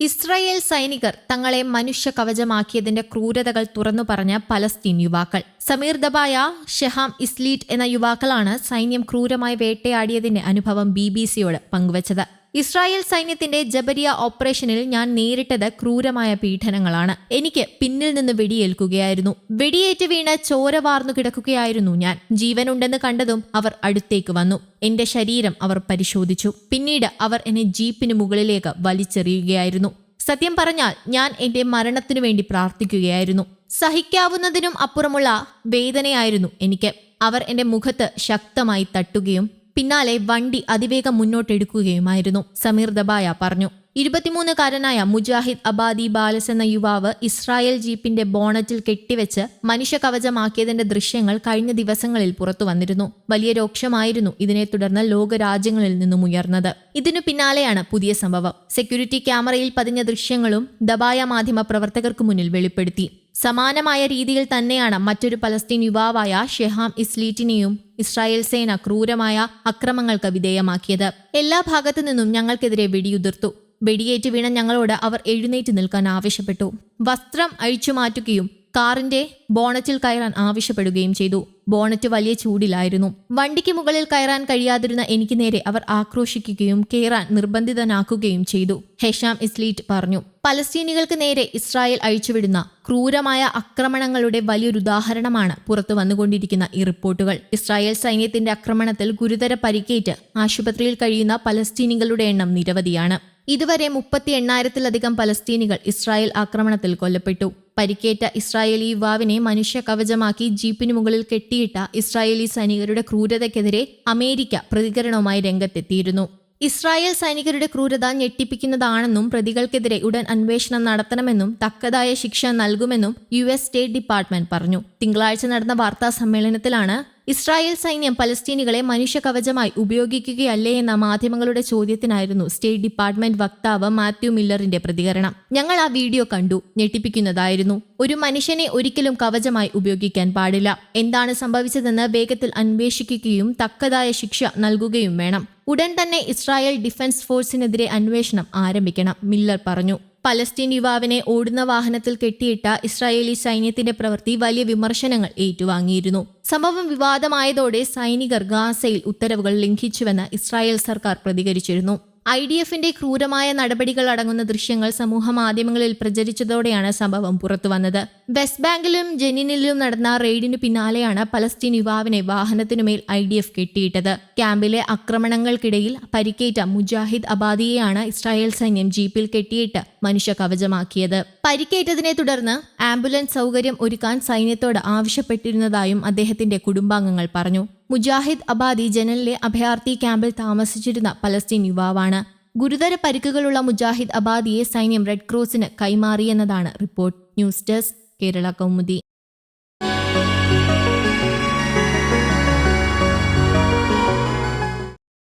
Israel സൈനികർ തങ്ങളെ മനുഷ്യ കവചമാക്കിയതിന്റെ ക്രൂരതകൾ തുറന്നു പറഞ്ഞ പലസ്തീൻ യുവാക്കൾ. സമീർ ദബായ ഷെഹാം ഇസ്ലീറ്റ് എന്ന യുവാക്കളാണ് സൈന്യം ക്രൂരമായി വേട്ടയാടിയതിന്റെ അനുഭവം ബി ബി സിയോട് പങ്കുവച്ചത്. ഇസ്രായേൽ സൈന്യത്തിന്റെ ജബരിയ ഓപ്പറേഷനിൽ ഞാൻ നേരിട്ടത് ക്രൂരമായ പീഡനങ്ങളാണ്. എനിക്ക് പിന്നിൽ നിന്ന് വെടിയേൽക്കുകയായിരുന്നു. വെടിയേറ്റ് വീണ് ചോര വാർന്നു കിടക്കുകയായിരുന്നു ഞാൻ. ജീവനുണ്ടെന്ന് കണ്ടതും അവർ അടുത്തേക്ക് വന്നു. എന്റെ ശരീരം അവർ പരിശോധിച്ചു. പിന്നീട് അവർ എന്നെ ജീപ്പിന് മുകളിലേക്ക് വലിച്ചെറിയുകയായിരുന്നു. സത്യം പറഞ്ഞാൽ ഞാൻ എന്റെ മരണത്തിനു വേണ്ടി പ്രാർത്ഥിക്കുകയായിരുന്നു. സഹിക്കാവുന്നതിനും അപ്പുറമുള്ള വേദനയായിരുന്നു എനിക്ക്. അവർ എന്റെ മുഖത്ത് ശക്തമായി തട്ടുകയും പിന്നാലെ വണ്ടി അതിവേഗം മുന്നോട്ടെടുക്കുകയുമായിരുന്നു. സമീർ ദബായ പറഞ്ഞു. ഇരുപത്തിമൂന്നുകാരനായ മുജാഹിദ് അബാദി ബാലസ് എന്ന യുവാവ് ഇസ്രായേൽ ജീപ്പിന്റെ ബോണറ്റിൽ കെട്ടിവെച്ച് മനുഷ്യ കവചമാക്കിയതിന്റെ ദൃശ്യങ്ങൾ കഴിഞ്ഞ ദിവസങ്ങളിൽ പുറത്തു വന്നിരുന്നു. വലിയ രോക്ഷമായിരുന്നു ഇതിനെ തുടർന്ന് ലോകരാജ്യങ്ങളിൽ നിന്നും ഉയർന്നത്. ഇതിനു പിന്നാലെയാണ് പുതിയ സംഭവം. സെക്യൂരിറ്റി ക്യാമറയിൽ പതിഞ്ഞ ദൃശ്യങ്ങളും ദബായ മാധ്യമ പ്രവർത്തകർക്ക് മുന്നിൽ വെളിപ്പെടുത്തി. സമാനമായ രീതിയിൽ തന്നെയാണ് മറ്റൊരു പലസ്തീൻ യുവാവായ ഷെഹാം ഇസ്ലീറ്റിനെയും ഇസ്രായേൽ സേന ക്രൂരമായ അക്രമങ്ങൾക്ക് വിധേയമാക്കിയത്. എല്ലാ ഭാഗത്തു നിന്നും ഞങ്ങൾക്കെതിരെ വെടിയുതിർത്തു. വെടിയേറ്റ് വീണ ഞങ്ങളോട് അവർ എഴുന്നേറ്റ് നിൽക്കാൻ ആവശ്യപ്പെട്ടു. വസ്ത്രം അഴിച്ചു മാറ്റുകയും കാറിന്റെ ബോണറ്റിൽ കയറാൻ ആവശ്യപ്പെടുകയും ചെയ്തു. ബോണറ്റ് വലിയ ചൂടിലായിരുന്നു. വണ്ടിക്ക് മുകളിൽ കയറാൻ കഴിയാതിരുന്ന എനിക്ക് നേരെ അവർ ആക്രോശിക്കുകയും കയറാൻ നിർബന്ധിതനാക്കുകയും ചെയ്തു. ഹെഷാം ഇസ്ലീറ്റ് പറഞ്ഞു പലസ്തീനികൾക്ക് നേരെ ഇസ്രായേൽ അഴിച്ചുവിടുന്ന ക്രൂരമായ ആക്രമണങ്ങളുടെ വലിയൊരു ഉദാഹരണമാണ് പുറത്തു വന്നുകൊണ്ടിരിക്കുന്ന ഈ റിപ്പോർട്ടുകൾ. ഇസ്രായേൽ സൈന്യത്തിന്റെ ആക്രമണത്തിൽ ഗുരുതര പരിക്കേറ്റ് ആശുപത്രിയിൽ കഴിയുന്ന പലസ്തീനികളുടെ എണ്ണം നിരവധിയാണ്. ഇതുവരെ മുപ്പത്തി എണ്ണായിരത്തിലധികം പലസ്തീനികൾ ഇസ്രായേൽ ആക്രമണത്തിൽ കൊല്ലപ്പെട്ടു. പരിക്കേറ്റ ഇസ്രായേലി യുവാവിനെ മനുഷ്യ കവചമാക്കി ജീപ്പിന് മുകളിൽ കെട്ടിയിട്ട ഇസ്രായേലി സൈനികരുടെ ക്രൂരതയ്ക്കെതിരെ അമേരിക്ക പ്രതികരണവുമായി രംഗത്തെത്തിയിരുന്നു. ഇസ്രായേൽ സൈനികരുടെ ക്രൂരത ഞെട്ടിപ്പിക്കുന്നതാണെന്നും പ്രതികൾക്കെതിരെ ഉടൻ അന്വേഷണം നടത്തണമെന്നും തക്കതായ ശിക്ഷ നൽകുമെന്നും യു എസ് സ്റ്റേറ്റ് ഡിപ്പാർട്ട്മെന്റ് പറഞ്ഞു. തിങ്കളാഴ്ച നടന്ന വാർത്താ സമ്മേളനത്തിലാണ് ഇസ്രായേൽ സൈന്യം പലസ്തീനികളെ മനുഷ്യ കവചമായി ഉപയോഗിക്കുകയല്ലേ എന്ന മാധ്യമങ്ങളുടെ ചോദ്യത്തിനായിരുന്നു സ്റ്റേറ്റ് ഡിപ്പാർട്ട്മെന്റ് വക്താവ് മാത്യു മില്ലറിന്റെ പ്രതികരണം. ഞങ്ങൾ ആ വീഡിയോ കണ്ടു ഞെട്ടിപ്പിക്കുന്നതായിരുന്നു. ഒരു മനുഷ്യനെ ഒരിക്കലും കവചമായി ഉപയോഗിക്കാൻ പാടില്ല. എന്താണ് സംഭവിച്ചതെന്ന് വേഗത്തിൽ അന്വേഷിക്കുകയും തക്കതായ ശിക്ഷ നൽകുകയും വേണം. ഉടൻ തന്നെ ഇസ്രായേൽ ഡിഫൻസ് ഫോഴ്സിനെതിരെ അന്വേഷണം ആരംഭിക്കണം മില്ലർ പറഞ്ഞു. പലസ്തീൻ യുവാവിനെ ഓടുന്ന വാഹനത്തിൽ കെട്ടിയിട്ട ഇസ്രായേലി സൈന്യത്തിന്റെ പ്രവൃത്തി വലിയ വിമർശനങ്ങൾ ഏറ്റുവാങ്ങിയിരുന്നു. സംഭവം വിവാദമായതോടെ സൈനികർ ഗാസയിൽ ഉത്തരവുകൾ ലംഘിച്ചുവെന്ന് ഇസ്രായേൽ സർക്കാർ പ്രതികരിച്ചിരുന്നു. ഐ ഡി എഫിന്റെ ക്രൂരമായ നടപടികൾ അടങ്ങുന്ന ദൃശ്യങ്ങൾ സമൂഹ മാധ്യമങ്ങളിൽ പ്രചരിച്ചതോടെയാണ് സംഭവം പുറത്തുവന്നത് വെസ്റ്റ് ബാങ്കിലും ജെനിനിലും നടന്ന റെയ്ഡിന് പിന്നാലെയാണ് പലസ്തീൻ യുവാവിനെ വാഹനത്തിനുമേൽ ഐ ഡി എഫ് കെട്ടിയിട്ടത്. ക്യാമ്പിലെ ആക്രമണങ്ങൾക്കിടയിൽ പരിക്കേറ്റ മുജാഹിദ് അബാദിയെയാണ് ഇസ്രായേൽ സൈന്യം ജീപ്പിൽ കെട്ടിയിട്ട് മനുഷ്യ കവചമാക്കിയത്. പരിക്കേറ്റതിനെ തുടർന്ന് ആംബുലൻസ് സൗകര്യം ഒരുക്കാൻ സൈന്യത്തോട് ആവശ്യപ്പെട്ടിരുന്നതായും അദ്ദേഹത്തിന്റെ കുടുംബാംഗങ്ങൾ പറഞ്ഞു. മുജാഹിദ് അബാദി ജനലിലെ അഭയാർത്ഥി ക്യാമ്പിൽ താമസിച്ചിരുന്ന പലസ്തീൻ യുവാവാണ്. ഗുരുതര പരിക്കുകളുള്ള മുജാഹിദ് അബാദിയെ സൈന്യം റെഡ് ക്രോസിന് കൈമാറിയെന്നതാണ് report. News desk Kerala Kaumudi.